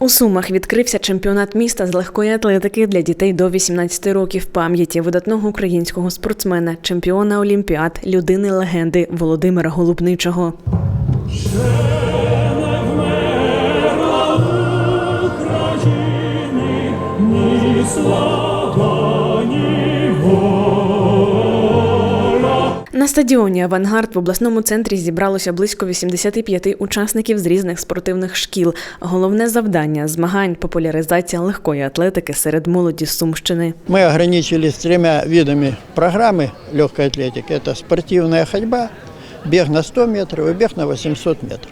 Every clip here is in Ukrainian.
У Сумах відкрився чемпіонат міста з легкої атлетики для дітей до 18 років пам'яті видатного українського спортсмена, чемпіона Олімпіад, людини легенди Володимира Голубничого. На стадіоні Авангард в обласному центрі зібралося близько 85 учасників з різних спортивних шкіл. Головне завдання змагань популяризація легкої атлетики серед молоді Сумщини. Мы ограничились тремя видами программы легкой атлетики. Это спортивная ходьба, бег на 100 метров и бег на 800 метров.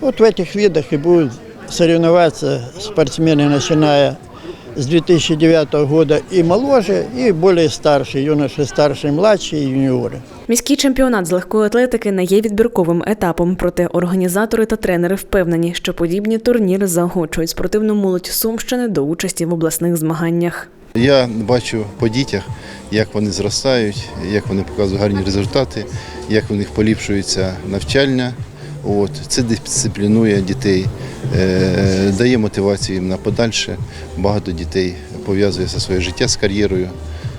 Вот в этих видах и будут соревноваться спортсмены, начиная с 2009 года и моложе, и более старшие, юноши старшие, младшие, и юниоры. Міський чемпіонат з легкої атлетики не є відбірковим етапом, проте організатори та тренери впевнені, що подібні турніри заохочують спортивну молодь Сумщини до участі в обласних змаганнях. Я бачу по дітях, як вони зростають, як вони показують гарні результати, як у них поліпшується навчання. От. Це дисциплінує дітей, е, дає мотивацію їм на подальше. Багато дітей пов'язує своє життя з кар'єрою.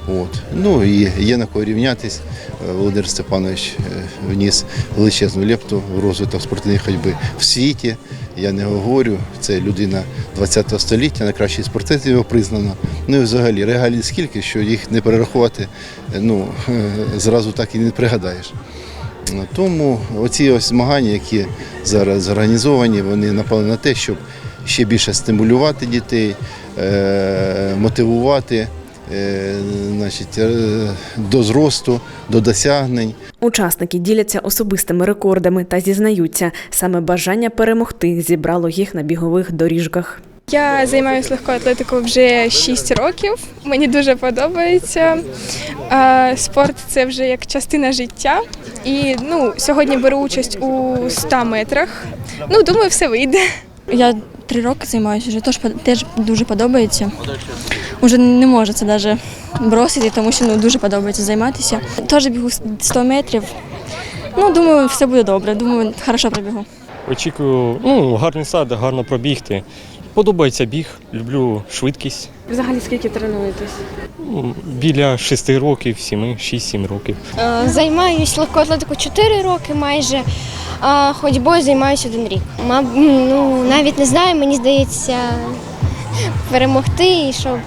От. Ну і є на кого рівнятись. Е, Володимир Степанович е, вніс величезну лепту в розвиток спортивної ходьби в світі. Я не говорю, це людина 20 століття, найкращий спортсмен його признано. Ну і взагалі регалій скільки, що їх не перерахувати, ну зразу так і не пригадаєш. Тому оці ось змагання, які зараз зорганізовані, вони напали на те, щоб ще більше стимулювати дітей, е, мотивувати е, значить, е, до зросту, до досягнень. Учасники діляться особистими рекордами та зізнаються, саме бажання перемогти зібрало їх на бігових доріжках. Я займаюся легкою атлетикою вже 6 років. Мені дуже подобається. Спорт це вже як частина життя. І ну, сьогодні беру участь у 100 метрах. Ну, думаю, все вийде. Я три роки займаюся, вже теж, теж дуже подобається. Уже не можу це навіть бросити, тому що ну, дуже подобається займатися. Теж бігу 100 метрів. Ну, думаю, все буде добре. Думаю, хорошо пробігу. Очікую, ну, гарний сад, гарно пробігти. Подобається біг, люблю швидкість. Взагалі скільки тренуєтесь? Ну, Біля 6 років, 7, 6-7 років. Е, Займаюсь легкоатлетикою чотири 4 роки майже, а ходьбою займаюся один рік. Маб, ну, навіть не знаю, мені здається, перемогти, і щоб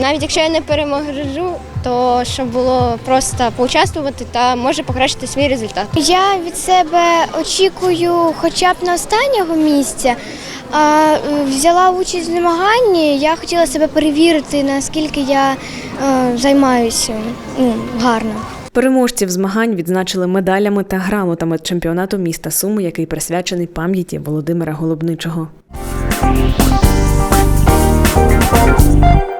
навіть якщо я не переможу, то щоб було просто поучаствувати та може покращити свій результат. Я від себе очікую хоча б на останнього місця. А е, взяла участь в змаганні. Я хотіла себе перевірити, наскільки я е, займаюся ну, гарно. Переможців змагань відзначили медалями та грамотами чемпіонату міста Суми, який присвячений пам'яті Володимира Голубничого. thank you